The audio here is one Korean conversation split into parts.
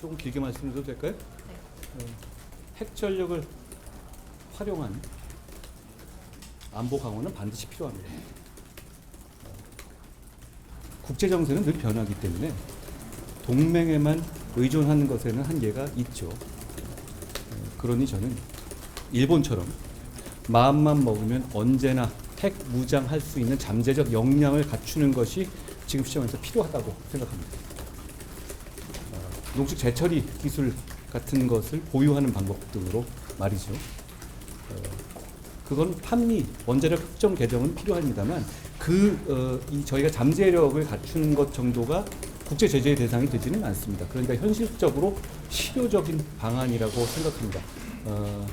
조금 길게 말씀드려도 될까요? 네. 어, 핵 전력을 활용한 안보 강화는 반드시 필요합니다. 국제 정세는 늘 변하기 때문에 동맹에만 의존하는 것에는 한계가 있죠. 어, 그러니 저는 일본처럼 마음만 먹으면 언제나 핵 무장할 수 있는 잠재적 역량을 갖추는 것이 지금 시점에서 필요하다고 생각합니다. 어, 농축 재처리 기술 같은 것을 보유하는 방법 등으로 말이죠. 어, 그건 판미 원자력 흑점 개정은 필요합니다만 그 어, 이 저희가 잠재력을 갖추는 것 정도가 국제 제재의 대상이 되지는 않습니다. 그러니까 현실적으로 실효적인 방안이라고 생각합니다. 어,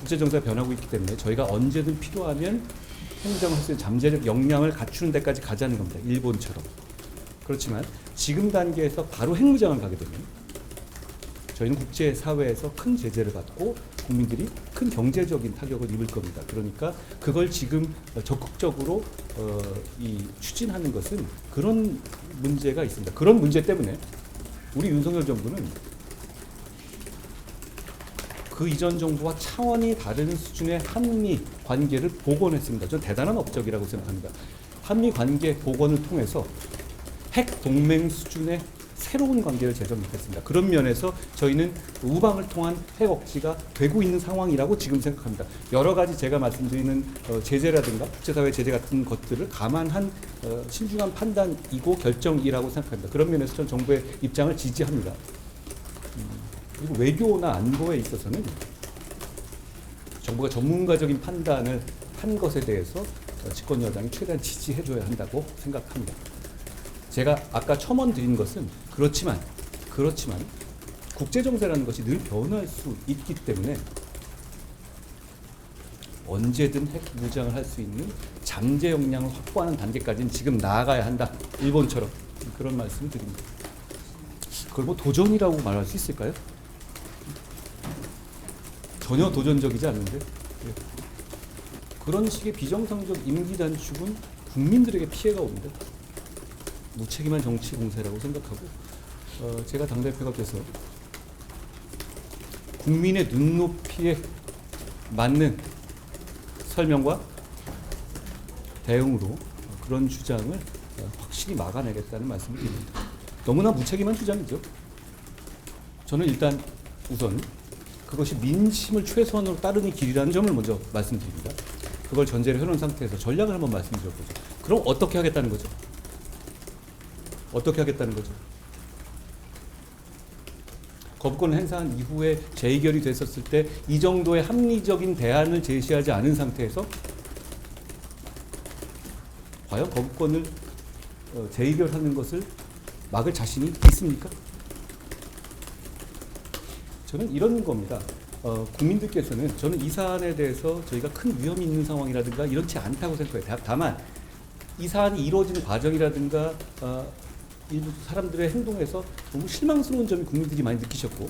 국제 정세가 변하고 있기 때문에 저희가 언제든 필요하면 있는 잠재력 역량을 갖추는 데까지 가자는 겁니다. 일본처럼. 그렇지만 지금 단계에서 바로 핵무장을 가게 되면 저희는 국제 사회에서 큰 제재를 받고 국민들이 큰 경제적인 타격을 입을 겁니다. 그러니까 그걸 지금 적극적으로 어, 이 추진하는 것은 그런 문제가 있습니다. 그런 문제 때문에 우리 윤석열 정부는 그 이전 정부와 차원이 다른 수준의 한미 관계를 복원했습니다. 전 대단한 업적이라고 생각합니다. 한미 관계 복원을 통해서 핵 동맹 수준의 새로운 관계를 재정립했습니다. 그런 면에서 저희는 우방을 통한 핵 억지가 되고 있는 상황이라고 지금 생각합니다. 여러 가지 제가 말씀드리는 어, 제재라든가 국제사회 제재 같은 것들을 감안한 어, 신중한 판단이고 결정이라고 생각합니다. 그런 면에서 전 정부의 입장을 지지합니다. 음, 그리고 외교나 안보에 있어서는 정부가 전문가적인 판단을 한 것에 대해서 어, 집권 여당이 최대한 지지해줘야 한다고 생각합니다. 제가 아까 첨언 드린 것은 그렇지만 그렇지만 국제 정세라는 것이 늘 변할 수 있기 때문에 언제든 핵 무장을 할 수 있는 잠재 역량을 확보하는 단계까지는 지금 나아가야 한다. 일본처럼 그런 말씀을 드립니다. 그걸 뭐 도전이라고 말할 수 있을까요? 전혀 도전적이지 않는데 예. 그런 식의 비정상적 임기 단축은 국민들에게 피해가 옵니다. 무책임한 정치 공세라고 생각하고 어, 제가 당 대표가 돼서 국민의 눈높이에 맞는 설명과 대응으로 그런 주장을 어, 확실히 막아내겠다는 말씀을 드립니다. 너무나 무책임한 주장이죠. 저는 일단 우선 그것이 민심을 최소한으로 따르는 길이라는 점을 먼저 말씀드립니다. 그걸 전제로 해놓은 상태에서 전략을 한번 말씀드려보죠. 그럼 어떻게 하겠다는 거죠? 어떻게 하겠다는 거죠? 거부권을 행사한 이후에 재의결이 됐었을 때 이 정도의 합리적인 대안을 제시하지 않은 상태에서 과연 거부권을 어, 재의결하는 것을 막을 자신이 있습니까? 저는 이런 겁니다. 어, 국민들께서는 저는 이 사안에 대해서 저희가 큰 위험이 있는 상황이라든가 이렇지 않다고 생각해요. 다- 다만 이 사안이 이루어지는 과정이라든가 어, 일부 사람들의 행동에서 너무 실망스러운 점이 국민들이 많이 느끼셨고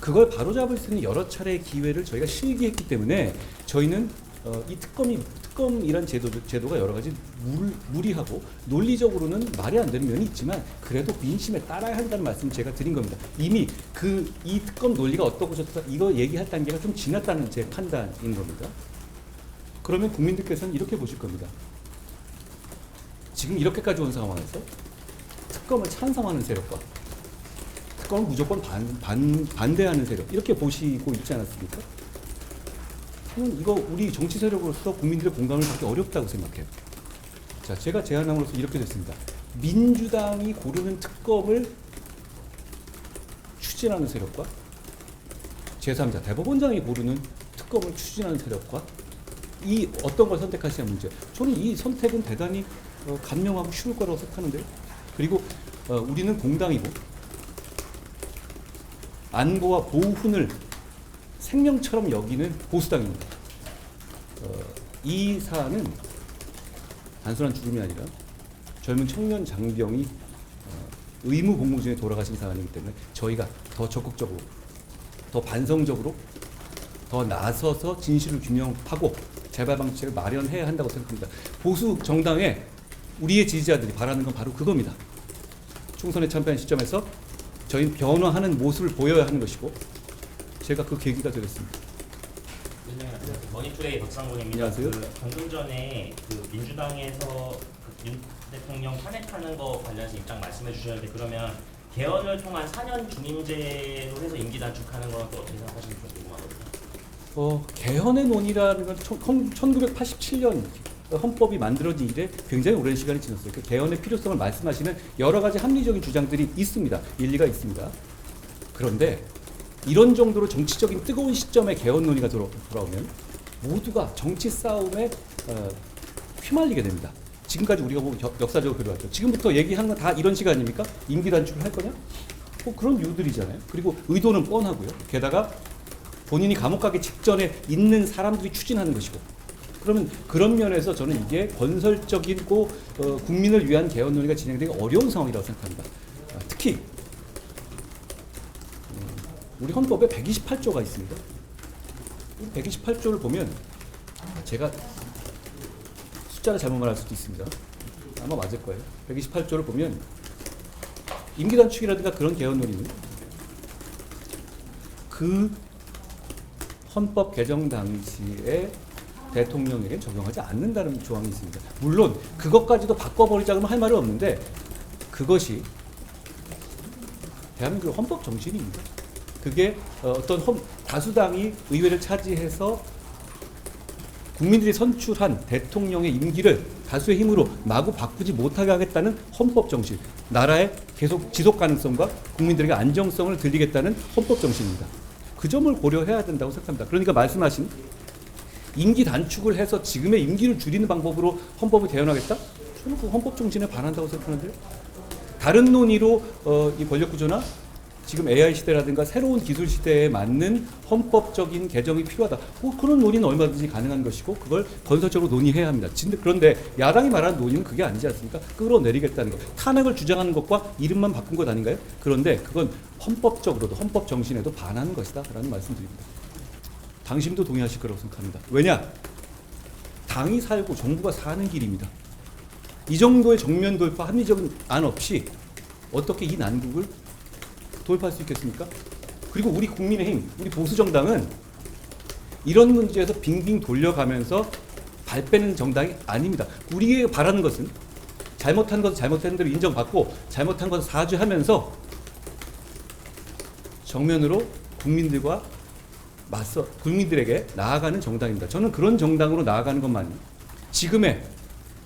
그걸 바로잡을 수 있는 여러 차례의 기회를 저희가 실기했기 때문에 저희는 어, 이 특검이 특검이란 제도 제도가 여러 가지 물, 무리하고 논리적으로는 말이 안 되는 면이 있지만 그래도 민심에 따라야 한다는 말씀 제가 드린 겁니다. 이미 그 이 특검 논리가 어떻고 저떻다 이거 얘기할 단계가 좀 지났다는 제 판단인 겁니다. 그러면 국민들께서는 이렇게 보실 겁니다. 지금 이렇게까지 온 상황에서 특검을 찬성하는 세력과 특검을 무조건 반, 반, 반대하는 세력 이렇게 보시고 있지 않았습니까? 저는 이거 우리 정치 세력으로서 국민들의 공감을 받기 어렵다고 생각해요. 자, 제가 제안함으로써 이렇게 됐습니다. 민주당이 고르는 특검을 추진하는 세력과 제3자 대법원장이 고르는 특검을 추진하는 세력과 이 어떤 걸 선택하시냐 문제. 저는 이 선택은 대단히 어, 간명하고 쉬울 거라고 생각하는데요. 그리고 어, 우리는 공당이고 안보와 보훈을 생명처럼 여기는 보수당입니다. 어, 이 사안은 단순한 죽음이 아니라 젊은 청년 장병이 어, 의무 복무 중에 돌아가신 사안이기 때문에 저희가 더 적극적으로, 더 반성적으로, 더 나서서 진실을 규명하고 재발 방책을 마련해야 한다고 생각합니다. 보수 정당의 우리의 지지자들이 바라는 건 바로 그겁니다. 총선에 참여한 시점에서 저희는 변화하는 모습을 보여야 하는 것이고 제가 그 계기가 되겠습니다. 머니투데이 박상곤입니다. 안녕하세요. 그 방금 전에 그 민주당에서 그 윤 대통령 탄핵하는 거 관련해서 입장 말씀해 주셨는데 그러면 개헌을 통한 4년 중임제로 해서 임기 단축하는 건 또 어떻게 생각하시는지 좀 궁금하거든요. 어, 개헌의 논의라는 건 1987년 헌법이 만들어진 이래 굉장히 오랜 시간이 지났어요. 그 개헌의 필요성을 말씀하시는 여러 가지 합리적인 주장들이 있습니다. 일리가 있습니다. 그런데 이런 정도로 정치적인 뜨거운 시점에 개헌 논의가 돌아- 돌아오면 모두가 정치 싸움에 어, 휘말리게 됩니다. 지금까지 우리가 보면 겨- 역사적으로 그래왔죠. 지금부터 얘기하는 건 다 이런 시간 아닙니까? 임기 단축을 할 거냐? 뭐 그런 이유들이잖아요. 그리고 의도는 뻔하고요. 게다가 본인이 감옥 가기 직전에 있는 사람들이 추진하는 것이고 그러면 그런 면에서 저는 이게 건설적이고 어, 국민을 위한 개헌 논의가 진행되기 어려운 상황이라고 생각합니다. 아, 특히 음, 우리 헌법에 128조가 있습니다. 이 128조를 보면 제가 숫자를 잘못 말할 수도 있습니다. 아마 맞을 거예요. 128조를 보면 임기 단축이라든가 그런 개헌 논의는 그 헌법 개정 당시에 대통령에게 적용하지 않는다는 조항이 있습니다. 물론 그것까지도 바꿔버리자 그러면 할 말은 없는데 그것이 대한민국 헌법 정신입니다. 그게 어, 어떤 헌, 다수당이 의회를 차지해서 국민들이 선출한 대통령의 임기를 다수의 힘으로 마구 바꾸지 못하게 하겠다는 헌법 정신, 나라의 계속 지속 가능성과 국민들에게 안정성을 들리겠다는 헌법 정신입니다. 그 점을 고려해야 된다고 생각합니다. 그러니까 말씀하신 임기 단축을 해서 지금의 임기를 줄이는 방법으로 헌법을 개헌하겠다? 저는 그 헌법 정신에 반한다고 생각하는데요. 다른 논의로 어, 이 권력 구조나 지금 AI 시대라든가 새로운 기술 시대에 맞는 헌법적인 개정이 필요하다. 뭐 그런 논의는 얼마든지 가능한 것이고 그걸 건설적으로 논의해야 합니다. 진- 그런데 야당이 말하는 논의는 그게 아니지 않습니까? 끌어내리겠다는 것. 탄핵을 주장하는 것과 이름만 바꾼 것 아닌가요? 그런데 그건 헌법적으로도 헌법 정신에도 반하는 것이다 라는 말씀드립니다. 당신도 동의하실 거라고 생각합니다. 왜냐? 당이 살고 정부가 사는 길입니다. 이 정도의 정면 돌파 합리적인 안 없이 어떻게 이 난국을 돌파할 수 있겠습니까? 그리고 우리 국민의힘, 우리 보수 정당은 이런 문제에서 빙빙 돌려가면서 발 빼는 정당이 아닙니다. 우리가 바라는 것은 잘못한 것은 잘못한 대로 인정받고 잘못한 것은 사죄하면서 정면으로 국민들과 맞서 국민들에게 나아가는 정당입니다. 저는 그런 정당으로 나아가는 것만이 지금의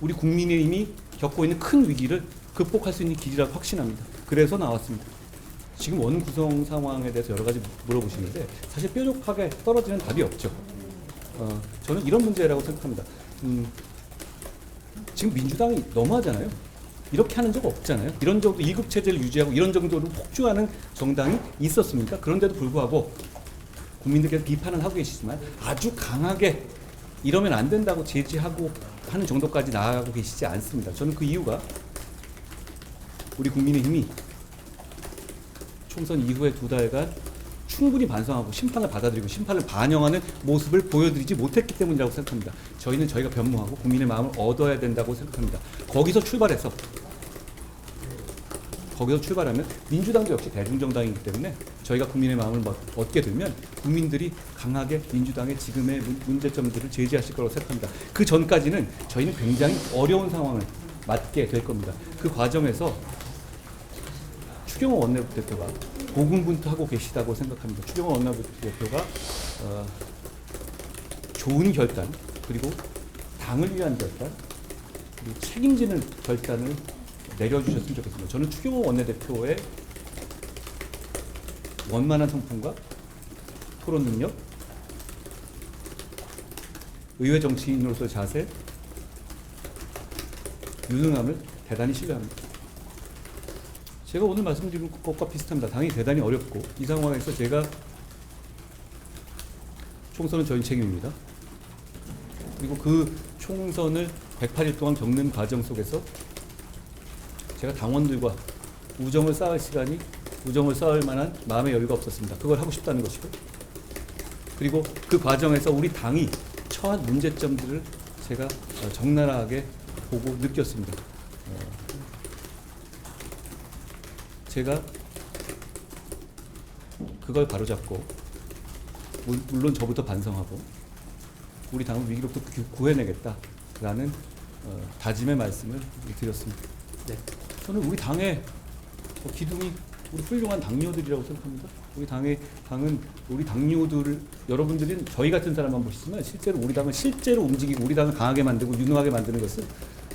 우리 국민의힘이 겪고 있는 큰 위기를 극복할 수 있는 길이라고 확신합니다. 그래서 나왔습니다. 지금 원 구성 상황에 대해서 여러 가지 물어보시는데 사실 뾰족하게 떨어지는 답이 없죠. 어, 저는 이런 문제라고 생각합니다. 음, 지금 민주당이 너무하잖아요. 이렇게 하는 적 없잖아요. 이런 정도 일급 체제를 유지하고 이런 정도로 폭주하는 정당이 있었습니까? 그런데도 불구하고 국민들께서 비판을 하고 계시지만 아주 강하게 이러면 안 된다고 제지하고 하는 정도까지 나아가고 계시지 않습니다. 저는 그 이유가 우리 국민의힘이 총선 이후에 두 달간 충분히 반성하고 심판을 받아들이고 심판을 반영하는 모습을 보여드리지 못했기 때문이라고 생각합니다. 저희는 저희가 변모하고 국민의 마음을 얻어야 된다고 생각합니다. 거기서 출발해서 거기서 출발하면 민주당도 역시 대중정당이기 때문에 저희가 국민의 마음을 뭐 얻게 되면 국민들이 강하게 민주당의 지금의 문- 문제점들을 제지하실 거라고 생각합니다. 그 전까지는 저희는 굉장히 어려운 상황을 맞게 될 겁니다. 그 과정에서 추경호 원내대표가 고군분투하고 계시다고 생각합니다. 추경호 원내대표가 어, 좋은 결단 그리고 당을 위한 결단 그리고 책임지는 결단을 내려주셨으면 좋겠습니다. 저는 추경호 원내대표의 원만한 성품과 토론 능력, 의회 정치인으로서의 자세, 유능함을 대단히 신뢰합니다. 제가 오늘 말씀드린 것과 비슷합니다. 당이 대단히 어렵고 이 상황에서 제가 총선은 저희 책임입니다. 그리고 그 총선을 108일 동안 겪는 과정 속에서 제가 당원들과 우정을 쌓을 시간이 우정을 쌓을 만한 마음의 여유가 없었습니다. 그걸 하고 싶다는 것이고 그리고 그 과정에서 우리 당이 처한 문제점들을 제가 어, 적나라하게 보고 느꼈습니다. 어, 제가 그걸 바로잡고 물- 물론 저부터 반성하고 우리 당을 위기로부터 구- 구해내겠다라는 어, 다짐의 말씀을 드렸습니다. 네. 저는 우리 당의 어, 기둥이 우리 훌륭한 당뇨들이라고 생각합니다. 우리 당의 당은 우리 당뇨들을 여러분들은 저희 같은 사람만 보시지만 실제로 우리 당을 실제로 움직이고 우리 당을 강하게 만들고 유능하게 만드는 것은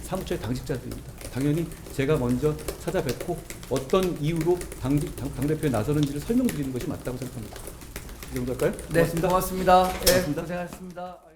사무처의 당직자들입니다. 당연히 제가 먼저 찾아뵙고 어떤 이유로 당, 당, 당 대표에 나서는지를 설명드리는 것이 맞다고 생각합니다. 이 정도 할까요? 네, 고맙습니다. 고맙습니다. 예, 고맙습니다. 고생하셨습니다.